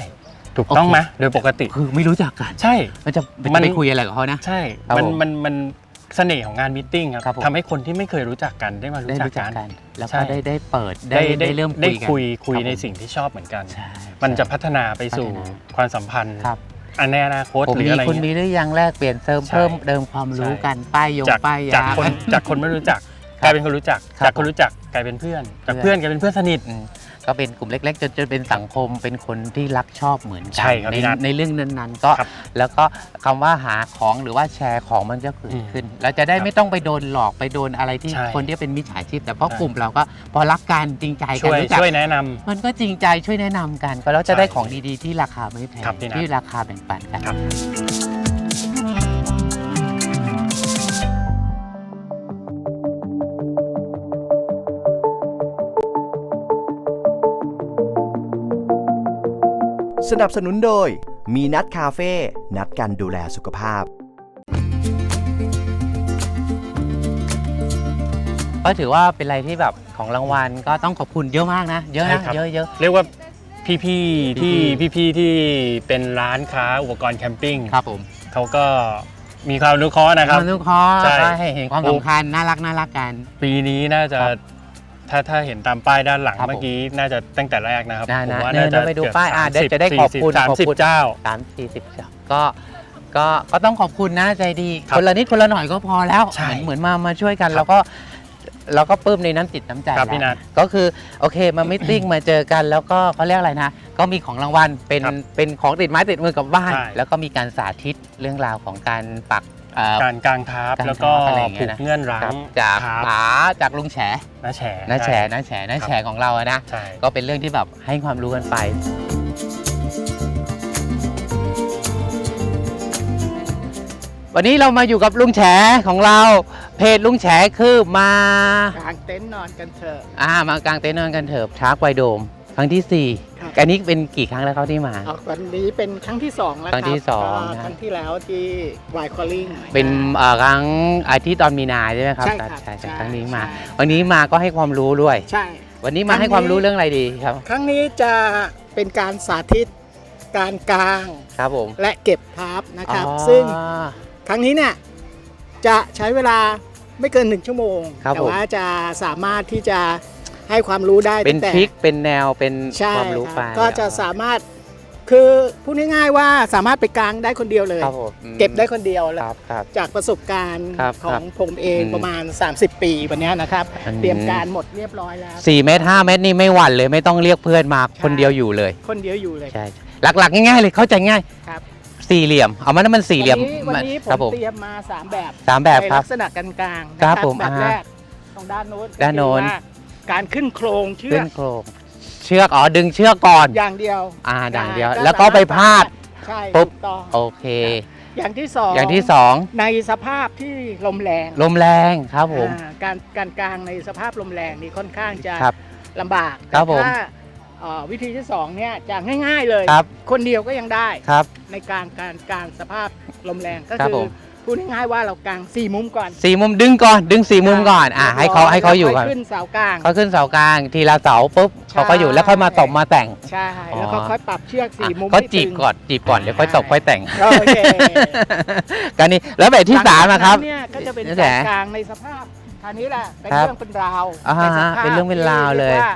Speaker 1: ถูกต้อง
Speaker 2: โอเค
Speaker 1: ไหมโดยปกติ
Speaker 2: คือไม่รู้จักกัน
Speaker 1: ใช่
Speaker 2: มันจะ
Speaker 1: มั
Speaker 2: มัน
Speaker 1: น
Speaker 2: ไปคุยอะไรกับเขานะ
Speaker 1: ใช่
Speaker 2: ครับ
Speaker 1: มัน
Speaker 2: ผม
Speaker 1: มันมันเสน่ห์ของงานมตติ팅ค
Speaker 2: ครั
Speaker 1: รั
Speaker 2: บบผม
Speaker 1: ทำให้คนที่ไม่เคยรู้จักกันได้มา
Speaker 2: ได้
Speaker 1: รู้จัก
Speaker 2: รู้จัก
Speaker 1: กัน
Speaker 2: กัน แล้ว
Speaker 1: ใช่
Speaker 2: ก็ได้ได้เปิดได้ได้เริ่มคุ
Speaker 1: ได้
Speaker 2: ยกัน
Speaker 1: คุยคุย
Speaker 2: รับ
Speaker 1: ใน
Speaker 2: ผม
Speaker 1: สิ่งที่ชอบเหมือนกัน
Speaker 2: ใช่
Speaker 1: มันจะ
Speaker 2: ใช่
Speaker 1: พัฒนาไปสู่
Speaker 2: พัฒนา
Speaker 1: ความสัมพันธ์
Speaker 2: ครับ
Speaker 1: อันในอนาคต
Speaker 2: ผม
Speaker 1: หรือ
Speaker 2: มี
Speaker 1: อะไร
Speaker 2: คุณ
Speaker 1: เงี้ย
Speaker 2: มีหรือยังแลกเปลี่ยนเติม
Speaker 1: ใช่
Speaker 2: เพิ่มเดิมความรู้
Speaker 1: ใช่
Speaker 2: กันป้ายยง
Speaker 1: จาก
Speaker 2: ป้ายยา
Speaker 1: จากคนจากคนไม่รู้จัก
Speaker 2: ครับ
Speaker 1: กลายเป็นคนรู้จัก
Speaker 2: ครับ
Speaker 1: จากคนรู้จักกลายเป็นเพื่อน จาก
Speaker 2: เพื่
Speaker 1: เพื่
Speaker 2: อ
Speaker 1: อนนกลายเป็นเพื่อนสนิท
Speaker 2: อืม ก็เป็นกลุ่มเล็กๆจนจนเป็นสังคมเป็นคนที่รักชอบเหมือนกั
Speaker 1: ใช่ครับ
Speaker 2: ใน
Speaker 1: พี่นัท
Speaker 2: ในเรื่องนั้นๆก็
Speaker 1: ครับ
Speaker 2: แล้วก็คำว่าหาของหรือว่าแชร์ของมันจะเกิด
Speaker 1: อืม
Speaker 2: ขึ้นเราจะได้
Speaker 1: ครับ
Speaker 2: ไม่ต้องไปโดนหลอกไปโดนอะไรที่
Speaker 1: ใช่
Speaker 2: คนที่เป็นมิจฉาชีพ แต่เพราะ
Speaker 1: ใช่
Speaker 2: กลุ่มเราก็พอรักกันจริงใจกัน
Speaker 1: ช่วย
Speaker 2: รู้จัก
Speaker 1: ช่วยแนะนำ
Speaker 2: มันก็จริงใจช่วยแนะนำกัน ก็แล้วจะ
Speaker 1: ใช่
Speaker 2: ได้ของดีๆที่ราคาไม่แพง
Speaker 1: ครับพี่นัท
Speaker 2: ที่ราคาแบ่งปันกัน
Speaker 1: ครับ
Speaker 4: สนับสนุนโดย มีนัดคาเฟ่นัดกันดูแลสุขภาพ
Speaker 2: ก็ถือว่าเป็นอะไรที่แบบของรางวัลก็ต้องขอบคุณเยอะมากนะ เยอะ
Speaker 1: ใช่
Speaker 2: นะครับ เยอะเยอะ
Speaker 1: เรียกว่าพี่ๆที่
Speaker 2: พี่
Speaker 1: พี่ๆที่เป็นร้านค้าอุปกรณ์แคมปิ้ง
Speaker 2: ครับผม
Speaker 1: เขาก็มีความอนุเคราะห์นะครับ
Speaker 2: นุเคราะห์
Speaker 1: ใช่
Speaker 2: ก็ให้เห็นความสำคัญน่ารักน่ารักกัน
Speaker 1: ปีนี้น่าจะ
Speaker 2: ครับ
Speaker 1: ถ้าถ้าเห็นตามป้ายด้านหลัง
Speaker 2: ครับผม
Speaker 1: เมื่อกี้น่าจะตั้งแต่แรกนะครับ
Speaker 2: ได้
Speaker 1: ผม
Speaker 2: นะ
Speaker 1: ว่า
Speaker 2: เดิ
Speaker 1: น่านจะ
Speaker 2: ไปดู
Speaker 1: เกือบ
Speaker 2: ป้ายอะเดี๋ยว
Speaker 1: 30
Speaker 2: จะได้ขอบคุณ
Speaker 1: 40
Speaker 2: ขอบคุณ
Speaker 1: 30เจ้า
Speaker 2: สามสี่สิบก็ก็ก็ต้องขอบคุณนะใจดี
Speaker 1: ครับ
Speaker 2: คนละนิดคนละหน่อยก็พอแล้ว
Speaker 1: ใช่
Speaker 2: เหมือนเหมือนมามาช่วยกัน
Speaker 1: ครับ
Speaker 2: แล้วก็เราก็ปลื้มในน้ำจิตน้ำใจ
Speaker 1: ครับพี่
Speaker 2: แล้
Speaker 1: นั
Speaker 2: ว
Speaker 1: ท
Speaker 2: ก็คือโอเคมามิทติ้ง มาเจอกันแล้วก็เขาเรียกอะไรนะ ก็มีของรางวัลเป็น
Speaker 1: ครับ
Speaker 2: เป็นของติดไม้ติดมือกลับบ้าน
Speaker 1: ใช่
Speaker 2: แล้วก็มีการสาธิตเรื่องราวของการปักเอ่อ
Speaker 1: การกางทับ
Speaker 2: กางทับ
Speaker 1: แล้วก็
Speaker 2: อะไรอย่างเงี้
Speaker 1: ผู
Speaker 2: ย
Speaker 1: ก
Speaker 2: นะ
Speaker 1: เงื่อนรั้
Speaker 2: ครั
Speaker 1: ง
Speaker 2: บจาก
Speaker 1: ทับ
Speaker 2: ป๋าจากลุงแฉ
Speaker 1: น้าแฉ
Speaker 2: น้าแฉ
Speaker 1: ใช่
Speaker 2: น้าแฉน้า
Speaker 1: ครับ
Speaker 2: แฉของเราอะนะ
Speaker 1: ใช่
Speaker 2: ก็เป็นเรื่องที่แบบให้ความรู้กันไป วันนี้เรามาอยู่กับลุงแฉของเรา เพจลุงแฉคือมา กา
Speaker 5: งเต็นท์นอนกันเถอะ
Speaker 2: อ่ามากางเต็นท์นอนกันเถอะชาร์กไวโดม ครั้งที่
Speaker 5: ครับ
Speaker 2: 4 อันนี้เป็นกี่ครั้งแล้วเขาที่มา
Speaker 5: เอาวันนี้เป็นครั้งที่สองแล้ว
Speaker 2: ครั้งที่
Speaker 5: บ
Speaker 2: สอง
Speaker 5: ก็
Speaker 2: นะ
Speaker 5: ครั้งที่แล้วที่วายคอลลิง
Speaker 2: เป็นเอ่อครั้งอาทิตย์ตอนมีนาใช่ไหมครับ
Speaker 5: ใช่ครับ
Speaker 2: ใช่ใช่
Speaker 5: ใช่
Speaker 2: ครั้งนี้มา
Speaker 5: ใช่
Speaker 2: วันนี้มาก็ให้ความรู้ด้วย
Speaker 5: ใช่
Speaker 2: วันนี้มาให้ความรู้เรื่องอะไรดีครับ
Speaker 5: ครั้งนี้จะเป็นการสาธิตการกาง
Speaker 2: ครับผม
Speaker 5: และเก็บพับนะครับ
Speaker 2: อ๋อ
Speaker 5: ซึ่งครั้งนี้เนี่ยจะใช้เวลาไม่เกินหนึ่งชั่วโมง
Speaker 2: ครับ
Speaker 5: แต่
Speaker 2: ผม
Speaker 5: ว่าจะสามารถที่จะ ให้ความรู้ได้
Speaker 2: เป็น
Speaker 5: ตั้งแต่
Speaker 2: ทริคเป็นแนวเป็น
Speaker 5: ใช่
Speaker 2: ความรู้
Speaker 5: ค
Speaker 2: ไป
Speaker 5: รับก็จะสามารถคือพูดง่ายๆว่าสามารถไปกางได้คนเดียวเลย
Speaker 2: ครับผมอืม
Speaker 5: เก็บได้คนเดียว
Speaker 2: ค
Speaker 5: แล้ว
Speaker 2: รับครับ
Speaker 5: จากประสบการณ์
Speaker 2: ครับ
Speaker 5: ของ
Speaker 2: ครับ
Speaker 5: ผมเอง
Speaker 2: อืม
Speaker 5: ประมาณ 30 ปีวันเนี้ยนะครับ
Speaker 2: อืม
Speaker 5: เตรียมการหมดเรียบร้อยแล้ว
Speaker 2: สี่เมตรห้าเมตรนี่ไม่หวั่นเลยไม่ต้องเรียกเพื่อนมา
Speaker 5: ใช่
Speaker 2: คนเดียวอยู่เลย
Speaker 5: คนเดียวอยู่เลย
Speaker 2: ใช่หลักๆ ง่ายๆเลยเข้าใจง่าย
Speaker 5: ครับ
Speaker 2: สี่เหลี่ยม เอามันนนมันสี่เหลี่ยม
Speaker 5: วันนี้วันนี้ผ
Speaker 2: ครับ
Speaker 5: ม
Speaker 2: ผม
Speaker 5: เตรียมมา 3 แบบ
Speaker 2: สามแบบ
Speaker 5: ใน
Speaker 2: ครับ
Speaker 5: ลักษณะกลางๆนะ
Speaker 2: ครับผม
Speaker 5: แบบ
Speaker 2: อ่า
Speaker 5: แรกตรงด้านโน้น
Speaker 2: ด้านโน้น
Speaker 5: ก็คือว่า การขึ้นโครงเชื
Speaker 2: ขึ้
Speaker 5: อนก
Speaker 2: โครงเชือกอ๋อดึงเชือกก่อน
Speaker 5: อย่างเดียว
Speaker 2: อ่าดังเดียว
Speaker 5: ได้
Speaker 2: แล้วก็ไปพาด
Speaker 5: ใช่
Speaker 2: ปุ๊บ
Speaker 5: ถูกต้อง
Speaker 2: โอเค
Speaker 5: อย่างที่สอง
Speaker 2: อย่างที่สอง
Speaker 5: ในสภาพที่ลมแรง
Speaker 2: ลมแรงครับผม
Speaker 5: อ่าการการกลางในสภาพลมแรงนี่ค่อนข้างจะ
Speaker 2: ครับ
Speaker 5: ลำบาก
Speaker 2: ครับ
Speaker 5: แต่
Speaker 2: ผม
Speaker 5: ถ้าเอ่อวิธีที่สองเนี่ยจะง่าย ๆเลย
Speaker 2: ครับ
Speaker 5: คนเดียวก็ยังได้
Speaker 2: ครับ
Speaker 5: ในการการการสภาพลมแรงก็
Speaker 2: ครับ
Speaker 5: คื
Speaker 2: ผ
Speaker 5: อ
Speaker 2: ม
Speaker 5: พูดง่ายๆว่าเรากางสี่มุมก่อน
Speaker 2: สี่มุมดึงก่อนดึงสี่มุมก่อนอ่าให้เขาให้เขาอยู่
Speaker 5: ก่
Speaker 2: ก่
Speaker 5: อ
Speaker 2: อนน
Speaker 5: ขึ้นเสากลาง
Speaker 2: เขาขึ้นเสากลางทีละเสาปุ๊บ
Speaker 5: ใช่
Speaker 2: เขาก็อยู่แล้วค่อยมาตบมาแต่ง
Speaker 5: ใช่ แล้วก็
Speaker 2: อ๋อ
Speaker 5: ค่อยปรับเชือกสี่มุม
Speaker 2: ก็
Speaker 5: ให้
Speaker 2: จีบ
Speaker 5: ตึง
Speaker 2: ก่อนจีบก่อนเดี๋ยวค่อยตบค่อยแต่ง
Speaker 5: โอเค
Speaker 2: กันนี้แล้วแบบที่สามนะครับ
Speaker 5: หลังจากนั้นเนี่ยก็จะเป็น
Speaker 2: นั่นแห
Speaker 5: การ
Speaker 2: ละ
Speaker 5: กลางในสภาพคราวนี้แหละเป็น
Speaker 2: ครับ
Speaker 5: เรื่องเป็นราว
Speaker 2: อ่าฮะ
Speaker 5: ในสภาพ
Speaker 2: เป็นเรื่องเป็นราวเลย
Speaker 5: ที่รีกว่า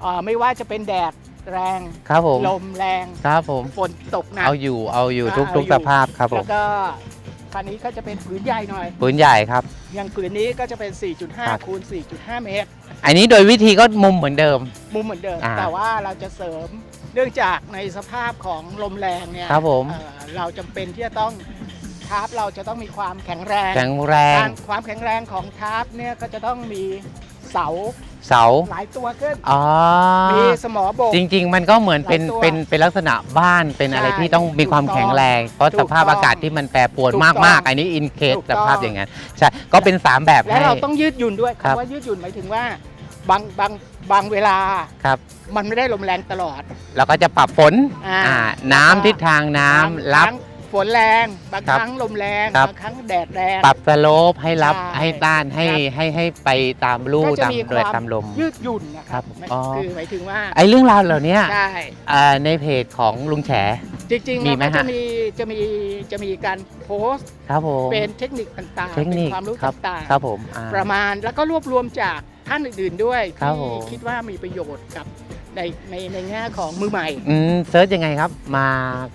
Speaker 5: เอ่อไม่ว่าจะเป็นแดดแรง
Speaker 2: ครับผม
Speaker 5: ลมแรง
Speaker 2: ครับผม
Speaker 5: ฝนตกหนัก
Speaker 2: เอาอยู่เอาอยู่ทุก
Speaker 5: เอา
Speaker 2: ทุก
Speaker 5: อยู่
Speaker 2: สภาพครับผ
Speaker 5: แล้
Speaker 2: ม
Speaker 5: วก็ คราวนี้ก็จะเป็นผืนใหญ่หน่อย
Speaker 2: ปืนใหญ่ครับ
Speaker 5: อย่างผืนนี้ก็จะเป็น
Speaker 2: ครับ
Speaker 5: 4.5คูณ4.5 เมตร
Speaker 2: อันนี้โดยวิธีก็มุมเหมือนเดิม
Speaker 5: มุมเหมือนเดิม
Speaker 2: อ่า
Speaker 5: แต่ว่าเราจะเสริมเนื่องจากในสภาพของลมแรงเนี่ย
Speaker 2: ครับผม
Speaker 5: เอ่อเราจำเป็นที่จะต้องทาร์ปเราจะต้องมีความแข็งแรง
Speaker 2: แข็งแรง
Speaker 5: การความแข็งแรงของทาร์ปเนี่ยก็จะต้องมีเสา
Speaker 2: เสา
Speaker 5: หลายตัวขึ้น
Speaker 2: อ๋อ
Speaker 5: มีสมอโบก
Speaker 2: จริง ๆ มันก็เหมือนเป็น
Speaker 5: หลายตัว
Speaker 2: เป็นเป็นลักษณะบ้านเป็นอะไร
Speaker 5: ใช่
Speaker 2: ที่ต้องมีความ
Speaker 5: ถูกต้อง
Speaker 2: แข็งแรง เพราะ
Speaker 5: ถู
Speaker 2: ส
Speaker 5: ก
Speaker 2: ภาพ
Speaker 5: ต้อง
Speaker 2: อากาศที่มันแปรปรวน
Speaker 5: ถูก
Speaker 2: มาก
Speaker 5: ต้อง
Speaker 2: มากๆ อันนี้อินเคส
Speaker 5: ถูก
Speaker 2: ส
Speaker 5: ต้อง
Speaker 2: ภาพอย่างนั้นใช่ก็เป็น 3 แบบ
Speaker 5: และ
Speaker 2: ให้
Speaker 5: เราต้องยืดหยุ่นด้วย
Speaker 2: ครับ
Speaker 5: คำว่ายืดหยุ่นหมายถึงว่าบางบางบางเวลา
Speaker 2: ครับ
Speaker 5: มันไม่ได้ลมแรงตลอด
Speaker 2: เราก็จะปรับฝน
Speaker 5: อ่า
Speaker 2: อ่าน้ำทิศทางน้ำรับา
Speaker 5: งครั้ง ฝนแรง บาง
Speaker 2: ครับ
Speaker 5: ครั้งลมแรง
Speaker 2: ครับ
Speaker 5: บางครั้งแดดแรง
Speaker 2: ปรับสโลปให้รับ
Speaker 5: ใช่
Speaker 2: ให้ต้านให้
Speaker 5: ครับ
Speaker 2: ให้ให้ไปตามลู่
Speaker 5: ก็จะ
Speaker 2: ตาม
Speaker 5: มี
Speaker 2: เรือ
Speaker 5: ความ
Speaker 2: ตามลม
Speaker 5: ยืดหยุ่นนะค
Speaker 2: ครั
Speaker 5: รั
Speaker 2: บบอ๋อ
Speaker 5: คือหมายถึงว่า
Speaker 2: ไอ้เรื่องราวเหล่านี้
Speaker 5: ใช่
Speaker 2: อ่าในเพจของลุงแฉ
Speaker 5: จริงๆ
Speaker 2: มี
Speaker 5: เรา
Speaker 2: ไหม
Speaker 5: ก็
Speaker 2: ฮะ
Speaker 5: จะมีจะมีจะมีการโพสต์
Speaker 2: ครับผม
Speaker 5: เป็นเทคนิคต่างๆ
Speaker 2: เทคนิค
Speaker 5: ป็ความรู้
Speaker 2: ครับ
Speaker 5: ต่าง
Speaker 2: ครับผมอ่า
Speaker 5: ๆ ประมาณแล้วก็รวบรวมจากท่านอื่นๆด้วย
Speaker 2: ครับผ
Speaker 5: ที่
Speaker 2: ม
Speaker 5: คิดว่ามีประโยชน์กับ ในในในแง่ของมือใหม่
Speaker 2: อืมเซิร์ชยังไงครับ มา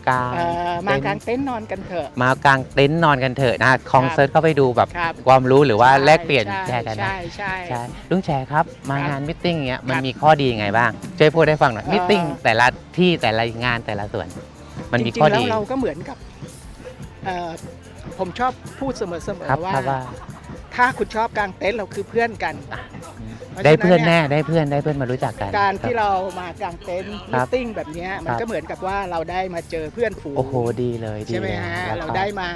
Speaker 2: กาง
Speaker 5: เอ่อมากางเต็นท์นอนกันเถอะ
Speaker 2: มากางเต็นท์นอนกันเถอะนะคอง
Speaker 5: ครับ
Speaker 2: เซิร์ชเข้าไปดูแบบ
Speaker 5: ครับ
Speaker 2: ความรู้หรือว่า
Speaker 5: ใช่
Speaker 2: แลกเปลี่ยน
Speaker 5: ใช่
Speaker 2: แชร์กันนะ
Speaker 5: ใช่ใช่
Speaker 2: ใช่ลุงแชร์ครับ มา
Speaker 5: ครับ
Speaker 2: งานมิทติ้งเงี้ยมัน
Speaker 5: ครับ
Speaker 2: มีข้อดียังไงบ้างช่วยพูดให้ฟังหน่อย
Speaker 5: เอ่อ
Speaker 2: มิทติ้งแต่ละที่แต่ละงานแต่ละส่วน มันมี
Speaker 5: จริงๆ
Speaker 2: ข้อ
Speaker 5: แล้ว
Speaker 2: ดี
Speaker 5: เราก็เหมือนกับเอ่อผมชอบพูดเสมอ
Speaker 2: ครับ
Speaker 5: ๆว่า
Speaker 2: ครับว่า
Speaker 5: ถ้าคุณชอบกางเต็นท์เราคือเพื่อนกัน
Speaker 2: อะ
Speaker 5: พราะ
Speaker 2: ได้
Speaker 5: ฉะ
Speaker 2: เพื่อน
Speaker 5: ย
Speaker 2: แน่ได้เพื่อนได้เพื่อนมารู้จักกัน
Speaker 5: การที่
Speaker 2: คบ
Speaker 5: เรามากางเต็นท์
Speaker 2: ครั
Speaker 5: มิ
Speaker 2: บ
Speaker 5: ทติ้งแบบเนี้ยมัน
Speaker 2: ครับ
Speaker 5: ก็เหมือนกับว่าเราได้มาเจอเพื่อนฝูง
Speaker 2: โอ้โหดีเลยดี
Speaker 5: ใช่ไหม
Speaker 2: เลย
Speaker 5: ฮะ
Speaker 2: แล้ว
Speaker 5: เรา
Speaker 2: ก็
Speaker 5: ได้มา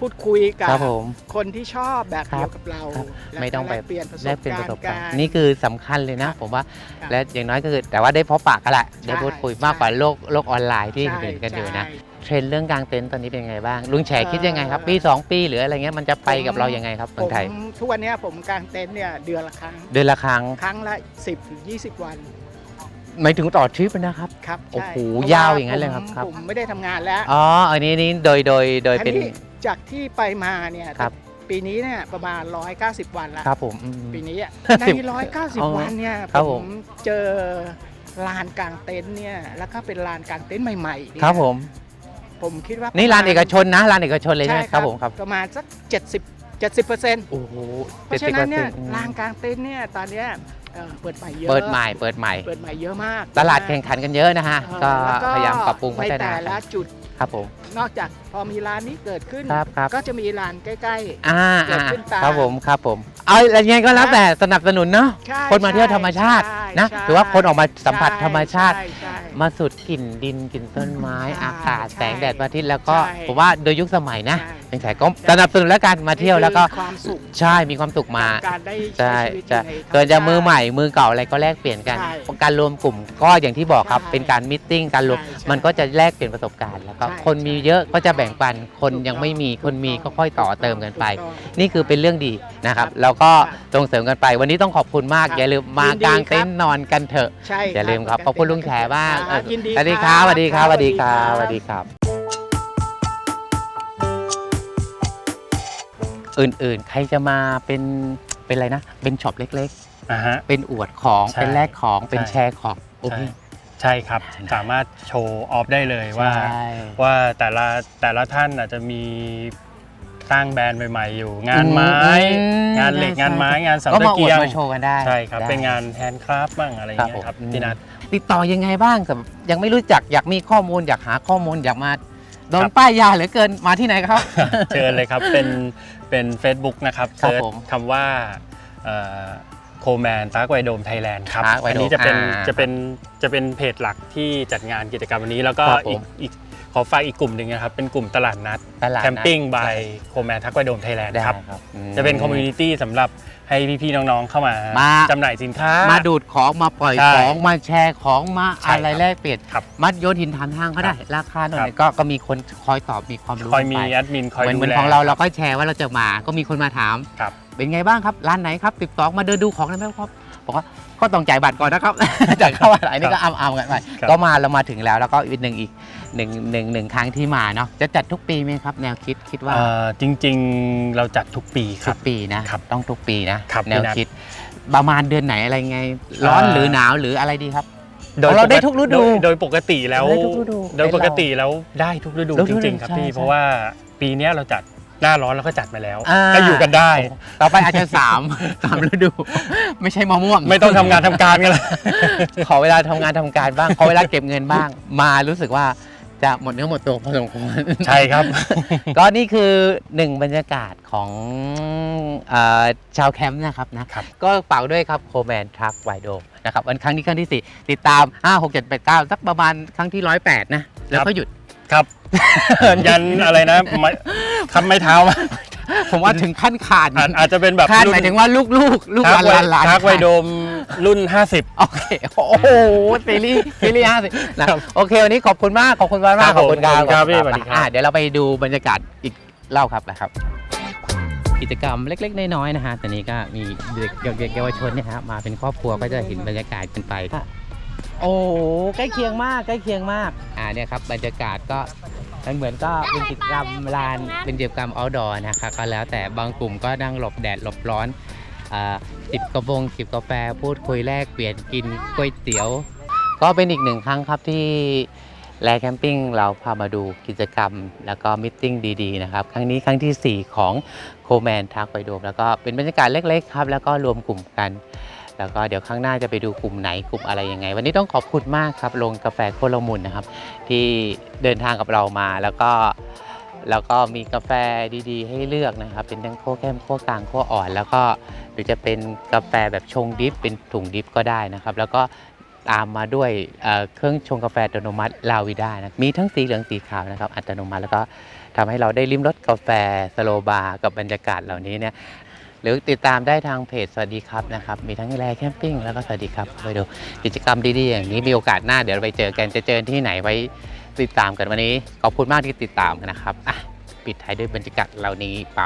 Speaker 5: พูดคุยกับ
Speaker 2: ครับผม
Speaker 5: คนที่ชอบแบบ
Speaker 2: ครับ
Speaker 5: เดียวกับเรา
Speaker 2: ครับ
Speaker 5: แล้ว
Speaker 2: ไม่ต้องไป
Speaker 5: แลกเปลี่ยนประส
Speaker 2: แล
Speaker 5: บ
Speaker 2: กเป็นประสบ
Speaker 5: กา
Speaker 2: การร
Speaker 5: ณ์
Speaker 2: ณ์นี่คือสำคัญเลยนะ ผมว่า
Speaker 5: ครับ
Speaker 2: และอย่างน้อยก็คือแต่ว่าได้พบปากกันแหละ
Speaker 5: ใช่
Speaker 2: ได้พูดคุย
Speaker 5: ใช่
Speaker 2: มากกว่าโลกโลกออนไลน์ที่
Speaker 5: ใช่
Speaker 2: เห็นกันอยู่นะ
Speaker 5: ใช่
Speaker 2: เทรนด์เรื่องกางเต็นท์ตอนนี้เป็นยังไงบ้าง ลุงแฉคิดยังไงครับ
Speaker 5: เอ่อ
Speaker 2: ปี 2 ปีหรืออะไรเงี้ยมันจะไปกับเรายังไงครับ
Speaker 5: ผ
Speaker 2: เมือง
Speaker 5: ม
Speaker 2: ไทย
Speaker 5: ทุกวันเนี้ยผมกางเต็นท์เนี่ยเดือนละครั้ง
Speaker 2: เดือนละครั้ง
Speaker 5: ครั้งละ 10ถึง20 วัน
Speaker 2: หมายถึงต่อทริปนะครับ
Speaker 5: ครับ
Speaker 2: โอ้
Speaker 5: ใช่
Speaker 2: โห
Speaker 5: เพระ
Speaker 2: ยาวอย่างนั้นเลยครับ
Speaker 5: ผม
Speaker 2: ครับ
Speaker 5: ผมไม่ได้ทำงานแล้ว
Speaker 2: อ๋อ อันนี้นี่โดยโดยโดย
Speaker 5: อัน
Speaker 2: เป็น
Speaker 5: นี้จากที่ไปมาเนี่ย
Speaker 2: ครับ
Speaker 5: ปีนี้เนี่ยประมาณ 190 วันละ
Speaker 2: ครับผมอืม
Speaker 5: ปีนี้อะ
Speaker 2: สิบ
Speaker 5: ใน
Speaker 2: อ๋อ
Speaker 5: 190 วันเนี่ย
Speaker 2: ครับ
Speaker 5: ผ
Speaker 2: ผม
Speaker 5: มเจอลานกลางเต็นท์เนี่ยแล้วก็เป็นลานกลางเต็นท์ใหม่ๆเนี่ย
Speaker 2: ครับผม
Speaker 5: ผมคิดว่า
Speaker 2: นี่
Speaker 5: นี่
Speaker 2: ร้านเอกชนนะร้านเอกชนเลยใช่ไหมครับผมครับ
Speaker 5: ประมาณสัก 70 70เปอร์เซ็นต์
Speaker 2: โอ้โห
Speaker 5: เพราะฉะนั้นเนี่ย
Speaker 2: 70%
Speaker 5: ลานกลางเต็นท์เนี่ยตอนเนี้ยเอ่อเปิดใหม่เยอะ
Speaker 2: เปิดใหม่เปิดใหม่
Speaker 5: เปิดใหม่เยอะมาก
Speaker 2: ตลาดแข่งขันกันเยอะนะฮะ
Speaker 5: เอ่อ
Speaker 2: ก็
Speaker 5: แล้ว
Speaker 2: พยายามปรับปรุงพัฒ
Speaker 5: ใน
Speaker 2: นา
Speaker 5: แต่ละจุด
Speaker 2: ครับผม
Speaker 5: นอกจากพอมีร้านนี้เกิดขึ้น
Speaker 2: ครับครับ
Speaker 5: ก็จะมีร้านใกล้
Speaker 2: อ่า
Speaker 5: เกิด
Speaker 2: อ่า
Speaker 5: ขึ้นตาม
Speaker 2: ครับผมครับผม เอาอะไรเงี้ยก็แล้วแต่สนับสนุนเนาะ
Speaker 5: ๆใช่
Speaker 2: คนมาเที่ยวธรรมชาติ
Speaker 5: ใช่
Speaker 2: นะ
Speaker 5: ใช่
Speaker 2: หรือว่าคนออกมาสัมผัส
Speaker 5: ใช่
Speaker 2: ธรรมชาติ
Speaker 5: ใใช่
Speaker 2: มาสุดกลิ่นดินกลิ่นต้นไม้
Speaker 5: ใช่
Speaker 2: อากาศ
Speaker 5: ใช่
Speaker 2: แสงแดดพระอาทิตย์แล้วก็
Speaker 5: ใช่
Speaker 2: ผมว่าโดยยุคสมัยนะ
Speaker 5: ใช่
Speaker 2: เป็นสายก็สนับสนุนแล้วกันมาเที่ยวแล้วก็
Speaker 5: นี่คือความสุข
Speaker 2: ใช่มีความสุขมา
Speaker 5: การได้
Speaker 2: ใช่
Speaker 5: ใช้ชีวิตอ
Speaker 2: ใช่
Speaker 5: ยู่ในธรรม
Speaker 2: เกินจะมือ
Speaker 5: ชาติ
Speaker 2: ใหม่มือเก่าอะไรก็แลกเปลี่ยนกัน
Speaker 5: ใช่
Speaker 2: การรวมกลุ่มก็อย่างที่บอกครับ
Speaker 5: ใช่
Speaker 2: เป็นการมิทติ้งการรวม
Speaker 5: ใช่ใช่
Speaker 2: มันก็จะแลกเปลี่ยนประสบการณ์แล้วก็
Speaker 5: ใช่
Speaker 2: คนมีเยอะก็จะแบ่งปันคน
Speaker 5: ถูกต้อง
Speaker 2: ยังไม่มีคนมีก็ค่อยต่อเติมกันไป
Speaker 5: ถูต้อง
Speaker 2: นี่คือเป็นเรื่องดีนะครับแล้วก็ส่งเสริมกันไป วันนี้ต้องขอบคุณมาก
Speaker 5: ครับ
Speaker 2: อย่าลืมมา
Speaker 5: ยินดี
Speaker 2: กาง
Speaker 5: ครับ
Speaker 2: เต็นท์นอนกันเถอะ
Speaker 5: ใช่
Speaker 2: อย่าลืมครับขอบคุณลุงแฉบ้าง
Speaker 5: ครับยินดี
Speaker 2: สวัสดีครับสวัสดีครับสวัสดีครับ
Speaker 5: ส
Speaker 2: ส
Speaker 5: วั
Speaker 2: วั
Speaker 5: ส
Speaker 2: ส
Speaker 5: ดี
Speaker 2: ดี
Speaker 5: ค
Speaker 2: ค
Speaker 5: รั
Speaker 2: รับบอื่นๆ ใครจะมาเป็นเป็นอะไรนะ เป็นช็อปเล็ก
Speaker 1: อ่าฮะ
Speaker 2: ๆ เป็นอวดของ
Speaker 1: ใช่
Speaker 2: เป็นแลกของเป็น
Speaker 1: ใช่
Speaker 2: แชร์ของโอ้
Speaker 1: ใช่
Speaker 2: ย
Speaker 1: ใช่ครับสามารถโชว์ออฟได้เลยว่า
Speaker 2: ใช่
Speaker 1: ว่าแต่ละแต่ละท่านอาจจะมี สร้างแบรนด์ใหม่ๆอยู่ งานไม้
Speaker 2: อืม
Speaker 1: งานเหล็ก
Speaker 2: ใช่
Speaker 1: งานไม้
Speaker 2: ใช่
Speaker 1: งานเสา
Speaker 2: ก็
Speaker 1: ตะ
Speaker 2: มาอว
Speaker 1: เกี
Speaker 2: ด
Speaker 1: ยง
Speaker 2: มาโชว์กันได้
Speaker 1: ใช่ครับ
Speaker 2: ได้
Speaker 1: เป็นงานแฮนด์คราฟบ้างอะไรอย่างเงี้ย
Speaker 2: ค
Speaker 1: ค
Speaker 2: รั
Speaker 1: รั
Speaker 2: บบผม
Speaker 1: พี่นัท
Speaker 2: ติดต่อยังไงบ้างกับยังไม่รู้จักอยากมีข้อมูลอยากหาข้อมูลอยากมาโดนป้ายยาเหลือเกินมาที่ไหนครับ
Speaker 1: เชิญเลยครับ เป็นเป็น Facebook นะครับ
Speaker 2: ครับ
Speaker 1: เซิร์ช
Speaker 2: ผม
Speaker 1: คำว่าโคแมนตากไวโดมไทยแลนด์ครับ
Speaker 2: Park Wide
Speaker 1: อันนี้
Speaker 2: Dome
Speaker 1: จะเป็น
Speaker 2: อ่า
Speaker 1: จะเป็นจะเป็นเพจหลักที่จัดงานกิจกรรมวันนี้ แล้วก็
Speaker 2: ครับผม
Speaker 1: อีกอีกข อฝากอีกกลุ่มหนึ่งนะครับ เป็นกลุ่มตลาดนัด
Speaker 2: ตลาด
Speaker 1: แคมปิ้ง
Speaker 2: นัด
Speaker 1: บายโคแมนทักไวโดมไทยแลนด์
Speaker 2: ได้
Speaker 1: ครับ
Speaker 2: ครับอื
Speaker 1: จะเป็นคอมมูนิตี้สำหรับให้พี่ๆน้องๆเข้ามา
Speaker 2: มา
Speaker 1: จำหน่ายสินค้า
Speaker 2: มาดูดของมาปล่อย
Speaker 1: ใช่
Speaker 2: ของมาแชร์ของมา
Speaker 1: ใช่
Speaker 2: อะไร
Speaker 1: ครับ
Speaker 2: แลกเปลี่ยน
Speaker 1: ครับ
Speaker 2: มัดโยนหินถามทางก็ได้ ราคาหน่
Speaker 1: ครั
Speaker 2: อย
Speaker 1: บ
Speaker 2: ก็ก็มีคนคอยตอบมีความรู้
Speaker 1: คอยมี
Speaker 2: ไป
Speaker 1: แอดมินคอย
Speaker 2: เหมือน
Speaker 1: ดู
Speaker 2: เหมือน
Speaker 1: แล
Speaker 2: ของเราเราก็แชร์ว่าเราจะมาก็มีคนมาถาม
Speaker 1: ครับ
Speaker 2: เป็นไงบ้างครับ ร้านไหนครับติดต่อมาเดินดูของได้ไหมครับ บอกว่า ก็ต้องจ่ายบัตรก่อนนะครับจากเข้ามาอันนี้ก็อ้ำๆกันไป
Speaker 1: ครับ
Speaker 2: ก็มาเรามาถึงแล้วแล้วก็อีกหนึ่งอีกหนึ่งหนึ่งหนึ่งครั้งที่มาเนาะจะจัดทุกปีไหมครับ แนวคิดคิดว่า
Speaker 1: เอ่อจริงๆเราจัดทุกปีค
Speaker 2: ทุ
Speaker 1: รับ
Speaker 2: กปีนะครับต้องทุกปีนะครับแนว
Speaker 1: พี่นัท
Speaker 2: คิด ประมาณเดือนไหนอะไรไง ร้อน
Speaker 1: อ่า
Speaker 2: หรือหนาวหรืออะไรดีครับ
Speaker 1: โดย
Speaker 2: เราได้
Speaker 1: ปกติ
Speaker 2: ทุกฤดู
Speaker 1: โยโดยปกติแล้ว
Speaker 2: ได้ทุกฤดู
Speaker 1: โดยปกติแล้วได้ทุกฤดู
Speaker 2: ทุกฤ
Speaker 1: จ
Speaker 2: ดู
Speaker 1: ริงๆครับ
Speaker 2: ใช่
Speaker 1: พี่
Speaker 2: ใช่
Speaker 1: เพราะว่าปีเนี้ยเราจัด หน้าร้อนเราก็จัดมาแล้ว
Speaker 2: อ่า
Speaker 1: ก็อยู่กันได้
Speaker 2: ต่อไปอาจจะสาม สามฤดู ไม่ใช่มะม่วง
Speaker 1: ไม่ต้องทำงานทำการกันแล้ว
Speaker 2: ขอเวลาทำงานทำการบ้าง ขอเวลาเก็บเงินบ้าง มารู้สึกว่าจะหมดเนื้อหมดตัวพอสมควร
Speaker 1: ใช่ครับ
Speaker 2: ก็นี่คือหนึ่งบรรยากาศของเออชาวแคมป์นะครับนะครับ ก็ฝากด้วยครับโคแมนทรัคไวโดนะครับวันครั้งนี้ครั้งที่ 4 ติดตาม 5 6 7 8 9 สักประมาณครั้งที่ 108 นะ แล้วก็หยุด
Speaker 1: ครับ ยันอะไรนะไม่ คำไม่เท้ามา
Speaker 2: ผมว่าถึงขั้นขาด
Speaker 1: อาจอาจจะเป็นแบบ
Speaker 2: ขาด
Speaker 1: รุ่น
Speaker 2: หมายถึงว่าลูกลูกๆลูก
Speaker 1: ทัก
Speaker 2: ห
Speaker 1: ไว
Speaker 2: ลานหลาน
Speaker 1: ทักไวโดมรุ่น 50
Speaker 2: โอเค โอ้โหซีรีส์ซีรีส์ห้าสินะครับโอเค วันนี้ขอบคุณมาก ขอบคุณมาก
Speaker 1: ครับ
Speaker 2: ขอบคุณครับ
Speaker 1: ผมขอบคุณครับพี่สวัสดีครับ
Speaker 2: อะเดี๋ยวเราไปดูบรรยากาศอีกเล่าครับนะครับ กิจกรรมเล็กๆ น้อยๆนะฮะตอนนี้ก็มีเด็กเด็กเยาวชนเนี่ยฮะมาเป็นครอบครัวก็จะเห็นบรรยากาศกันไปโอ้ใกล้เคียงมากใกล้เคียงมาก อ่าเนี่ยครับบรรยากาศก็ มันเหมือนก็เป็นกิจกรรมลานเป็นกิจกรรม outdoor นะครับก็แล้วแต่บางกลุ่มก็นั่งหลบแดดหลบร้อนอ่าจิบกระบงจิบกาแฟพูดคุยแลกเปลี่ยนกินก๋วยเตี๋ยว ก็เป็นอีกหนึ่งครั้งครับที่แลแคมปิ้งเราพามาดูกิจกรรม แล้วก็มิทติ้งดีๆนะครับ ครั้งนี้ครั้งทีสี่ 4 ของโคแมนทักไปโดมแล้วก็เป็นบรรยากาศเล็กๆครับ แล้วก็รวมกลุ่มกัน แล้วก็เดี๋ยวข้างหน้าจะไปดูกลุ่มไหนกลุ่มอะไรยังไง วันนี้ต้องขอบคุณมากครับลงกาแฟโคลมุนนะครับ ที่เดินทางกับเรามาแล้วก็แล้วก็มีกาแฟดีๆ ให้เลือกนะครับ เป็นทั้งขั้วเข้มขั้วกลางขั้วอ่อน แล้วก็หรือจะเป็นกาแฟแบบชงดิฟเป็นถุงดิฟก็ได้นะครับ แล้วก็ตามมาด้วยเเครื่องชงกาแฟอัตโนมัติลาวิด้านะมีทั้งสีเหลืองสีขาวนะครับ อัตโนมัติแล้วก็ทำให้เราได้ลิ้มรสกาแฟสโลบาร์กับบรรยากาศเหล่านี้เนี่ย หรือติดตามได้ทางเพจสวัสดีครับนะครับ มีทั้งแลแคมปิ้งแล้วก็สวัสดีครับไปดูกิจกรรมดีๆอย่างนี้มีโอกาสหน้าเดี๋ยวเราไปเจอกันจะเจอที่ไหนไว้ติดตามกันวันนี้ ขอบคุณมากที่ติดตามนะครับอะปิดท้ายด้วยบรรยากาศเหล่านี้ไป